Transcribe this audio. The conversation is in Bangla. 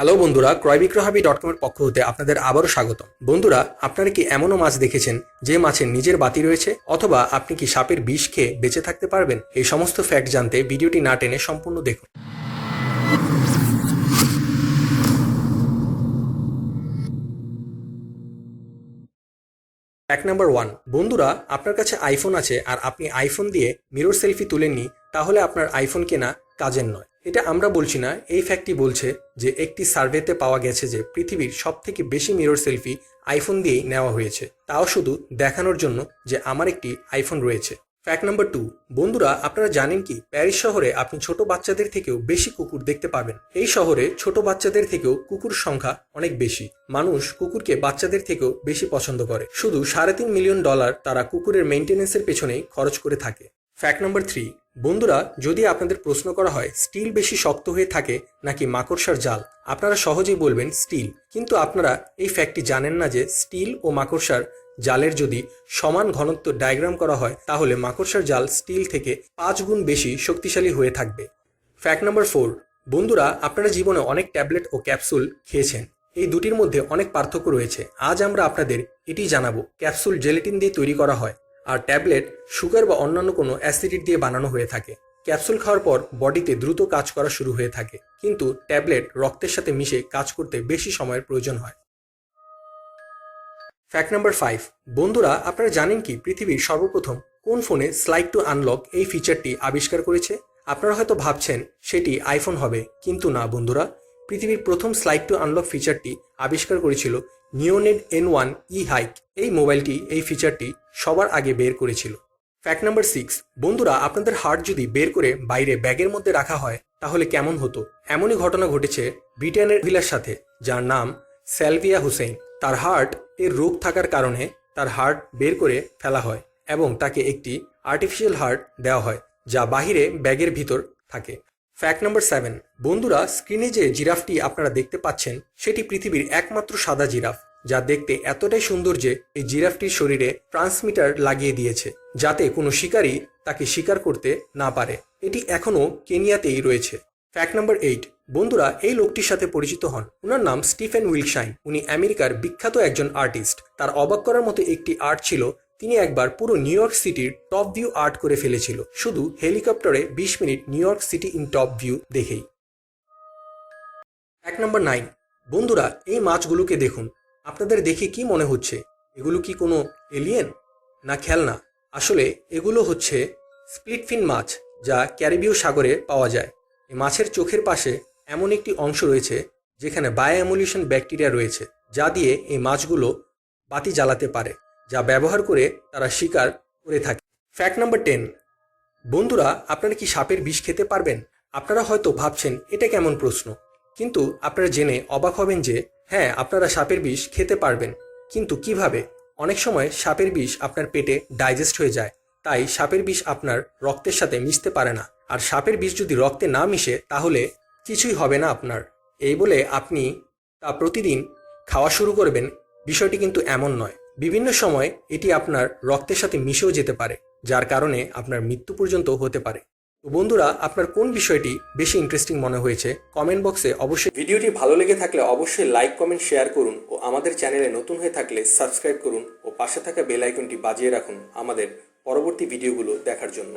হ্যালো বন্ধুরা ক্রয় বিক্রয়হাবি ডট কমের পক্ষ হতে আপনাদের আবারও স্বাগত বন্ধুরা, আপনারা কি এমনও মাছ দেখেছেন যে মাছের নিজের বাতি রয়েছে? অথবা আপনি কি সাপের বিষ খেয়ে বেঁচে থাকতে পারবেন? এই সমস্ত ফ্যাক্ট জানতে ভিডিওটি না টেনে সম্পূর্ণ দেখুন। এক নাম্বার ওয়ান বন্ধুরা, আপনার কাছে আইফোন আছে আর আপনি আইফোন দিয়ে মিরর সেলফি তুলেননি তাহলে আপনার আইফোন কেনা কাজের নয়। এটা আমরা বলছি না, এই ফ্যাক্টটি বলছে যে একটি সার্ভেতে পাওয়া গেছে যে পৃথিবীর সব থেকে বেশি মিরর সেলফি আইফোন দিয়েই নেওয়া হয়েছে। তাও শুধু দেখানোর জন্য যে আমার একটি আইফোন রয়েছে। ফ্যাক্ট নাম্বার টু বন্ধুরা, আপনারা জানেন কি প্যারিস শহরে আপনি ছোট বাচ্চাদের থেকেও বেশি কুকুর দেখতে পাবেন। এই শহরে ছোট বাচ্চাদের থেকেও কুকুর সংখ্যা অনেক বেশি। মানুষ কুকুরকে বাচ্চাদের থেকেও বেশি পছন্দ করে। শুধু সাড়ে তিন মিলিয়ন ডলার তারা কুকুরের মেনটেন্যান্সের পেছনেই খরচ করে থাকে। ফ্যাক্ট নাম্বার থ্রি বন্ধুরা, যদি আপনাদের প্রশ্ন করা হয়, স্টিল বেশি শক্ত হয়ে থাকে নাকি মাকড়সার জাল, আপনারা সহজেই বলবেন স্টিল। কিন্তু আপনারা এই ফ্যাক্টটি জানেন না যে স্টিল ও মাকড়সার জালের যদি সমান ঘনত্ব ডায়াগ্রাম করা হয়, তাহলে মাকড়সার জাল স্টিল থেকে পাঁচ গুণ বেশি শক্তিশালী হয়ে থাকবে। ফ্যাক্ট নাম্বার ফোর বন্ধুরা, আপনারা জীবনে অনেক ট্যাবলেট ও ক্যাপসুল খেয়েছেন। এই দুটির মধ্যে অনেক পার্থক্য রয়েছে। আজ আমরা আপনাদের এটি জানাব। ক্যাপসুল জেলেটিন দিয়ে তৈরি করা হয়। আর ট্যাবলেট, সুগার বা অন্যান্য কোনো অ্যাসিডিট দিয়ে বানানো হয়ে থাকে। ক্যাপসুল খাওয়ার পর বডিতে দ্রুত কাজ করা শুরু হয়ে থাকে। কিন্তু ট্যাবলেট রক্তের সাথে মিশে কাজ করতে বেশি সময়ের প্রয়োজন হয়। ফ্যাক্ট নাম্বার ফাইভ বন্ধুরা, আপনারা জানেন কি পৃথিবীর সর্বপ্রথম কোন ফোনে স্লাইড টু আনলক এই ফিচারটি আবিষ্কার করেছে? আপনারা হয়তো ভাবছেন, সেটি আইফোন হবে। কিন্তু না বন্ধুরা, পৃথিবীর প্রথম স্লাইড টু আনলক ফিচারটি আবিষ্কার করেছিল নিওনেড এন ওয়ান ই হাইক এই মোবাইলটি, এই ফিচারটি সবার আগে বের করেছিল। ফ্যাক্ট নাম্বার সিক্স বন্ধুরা, আপনাদের হার্ট যদি বের করে বাইরে ব্যাগের মধ্যে রাখা হয়, তাহলে কেমন হতো? এমনই ঘটনা ঘটেছে ব্রিটেনের মহিলার সাথে, যার নাম স্যালভিয়া হুসেইন। তার হার্ট এর রোগ থাকার কারণে তার হার্ট বের করে ফেলা হয় এবং তাকে একটি আর্টিফিশিয়াল হার্ট দেওয়া হয়, যা বাহিরে ব্যাগের ভিতর থাকে। ফ্যাক্ট নাম্বার সেভেন বন্ধুরা স্ক্রিনে যে জিরাফটি আপনারা দেখতে পাচ্ছেন, সেটি পৃথিবীর একমাত্র সাদা জিরাফ, যা দেখতে এতটাই সুন্দর যে এই জিরাফটির শরীরে ট্রান্সমিটার লাগিয়ে দিয়েছে, যাতে কোনো শিকারী তাকে শিকার করতে না পারে। এটি এখনও কেনিয়াতেই রয়েছে। ফ্যাক্ট নাম্বার এইট বন্ধুরা, এই লোকটির সাথে পরিচিত হন। ওনার নাম স্টিফেন উইলশাইন। উনি আমেরিকার বিখ্যাত একজন আর্টিস্ট। তার অবাক করার মতো একটি আর্ট ছিল তিনি একবার পুরো নিউ ইয়র্ক সিটির টপ ভিউ আর্ট করে ফেলেছিল। শুধু হেলিকপ্টারে বিশ minute New York city in top view দেখেই। এক নম্বর নাইন। বন্ধুরা, এই মাছগুলোকে দেখুন। আপনাদের দেখে কি মনে হচ্ছে? এগুলো কি কোনো এলিয়েন না, খেলনা? আসলে এগুলো হচ্ছে স্প্লিটফিন মাছ যা ক্যারিবীয় সাগরে পাওয়া যায়। এই মাছের চোখের পাশে এমন একটি অংশ রয়েছে যেখানে বায়োঅ্যামুলেশন ব্যাকটেরিয়া রয়েছে, যা দিয়ে এই মাছগুলো বাতি জ্বালাতে পারে। যা ব্যবহার করে তারা শিকার করে থাকে। ফ্যাক্ট নাম্বার টেন বন্ধুরা, আপনারা কি সাপের বিষ খেতে পারবেন? আপনারা হয়তো ভাবছেন, এটা কেমন প্রশ্ন? কিন্তু আপনারা জেনে অবাক হবেন যে হ্যাঁ আপনারা সাপের বিষ খেতে পারবেন। কিন্তু কীভাবে? অনেক সময় সাপের বিষ আপনার পেটে ডাইজেস্ট হয়ে যায়। তাই সাপের বিষ আপনার রক্তের সাথে মিশতে পারে না। আর সাপের বিষ যদি রক্তে না মিশে, তাহলে কিছুই হবে না আপনার। এই বলে আপনি তা প্রতিদিন খাওয়া শুরু করবেন। বিষয়টি কিন্তু এমন নয়। বিভিন্ন সময় এটি আপনার রক্তের সাথে মিশেও যেতে পারে, যার কারণে আপনার মৃত্যু পর্যন্ত হতে পারে। তো বন্ধুরা, আপনার কোন বিষয়টি বেশি ইন্টারেস্টিং মনে হয়েছে কমেন্ট বক্সে অবশ্যই ভিডিওটি ভালো লেগে থাকলে অবশ্যই লাইক কমেন্ট শেয়ার করুন ও আমাদের চ্যানেলে নতুন হয়ে থাকলে সাবস্ক্রাইব করুন ও পাশে থাকা বেল আইকনটি বাজিয়ে রাখুন আমাদের পরবর্তী ভিডিওগুলো দেখার জন্য।